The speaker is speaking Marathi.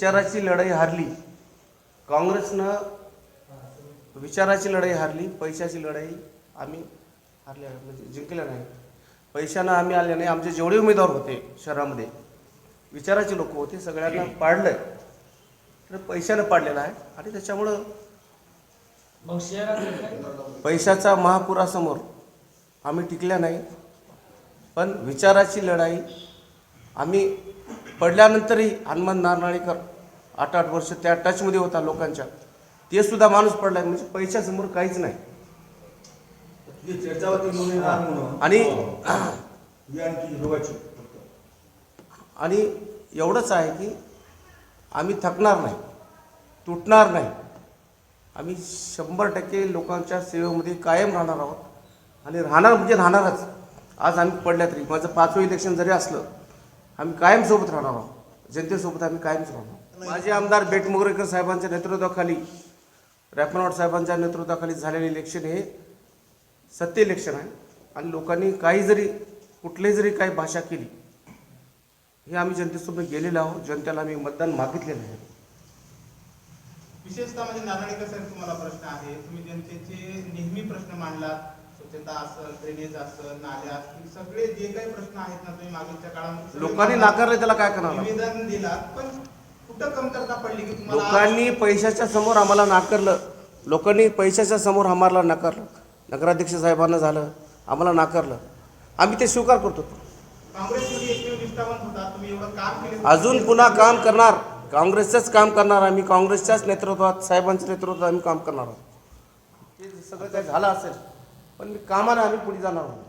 विचाराची लढाई हारली. काँग्रेसनं विचाराची लढाई हारली पैशाची लढाई आम्ही हारल्या म्हणजे जिंकल्या नाही. पैशानं आम्ही आले नाही. आमचे जेवढे उमेदवार होते शहरामध्ये विचाराचे लोक होते सगळ्यांना पाडलंय. तर पैशानं पाडलेलं आहे आणि त्याच्यामुळं पैशाचा महापुरासमोर आम्ही टिकल्या नाही. पण विचाराची लढाई आम्ही पडल्यानंतरही हनुमान नारनाळेकर आठ आठ वर्ष त्या टचमध्ये होता लोकांच्या. ते सुद्धा माणूस पडला म्हणजे पैशासमोर काहीच नाही. आणि ही. आणि एवढंच आहे की आम्ही थकणार नाही तुटणार नाही. आम्ही शंभर टक्के लोकांच्या सेवेमध्ये कायम राहणार आहोत. आणि राहणार म्हणजे राहणारच. आज आम्ही पडल्या तरी. माझं पाचवं इलेक्शन जरी असलं आम्ही कायम सोबत राहणार आहोत. जनतेसोबत आम्ही कायमच राहणार माजी आमदार बेटमुगरेकर साहेबांच्या नेतृत्वाखाली रॅपनवाड साहेबांच्या नेतृत्वाखाली झालेले इलेक्शन हे सत्य इलेक्शन आहे. आणि लोकांनी काही जरी कुठलीही जरी काही भाषा केली हे आम्ही जनतेसोबत गेलेलो आहोत. जनतेला आम्ही मतदान मागितलेलं आहे. विशेषतः म्हणजे नारायणकर साहेब तुम्हाला प्रश्न आहे. तुम्ही जनतेचे नेहमी प्रश्न मांडलात. स्वच्छता असेल ड्रेनेज असेल नाल्या असतील सगळे जे काही प्रश्न आहेत ना तुम्ही मागीलच्या काळामध्ये लोकांनी. नाकारले त्याला काय करणार? निवेदन दिलात पण कुठं कमतरता पडली की तुम्हाला लोकांनी पैशाच्या समोर आम्हाला नाकारलं. लोकांनी पैशाच्या समोर आम्हाला नाकारलं. नगराध्यक्ष साहेबांना झालं आम्हाला नाकारलं. आम्ही ते स्वीकार करतो. अजून पुन्हा काम करणार. काँग्रेसचंच काम करणार आम्ही काँग्रेसच्याच नेतृत्वात साहेबांच्या नेतृत्वात आम्ही काम करणार आहोत. ते सगळं काही झालं असेल. पण मी आम्ही पुढे जाणार आहोत.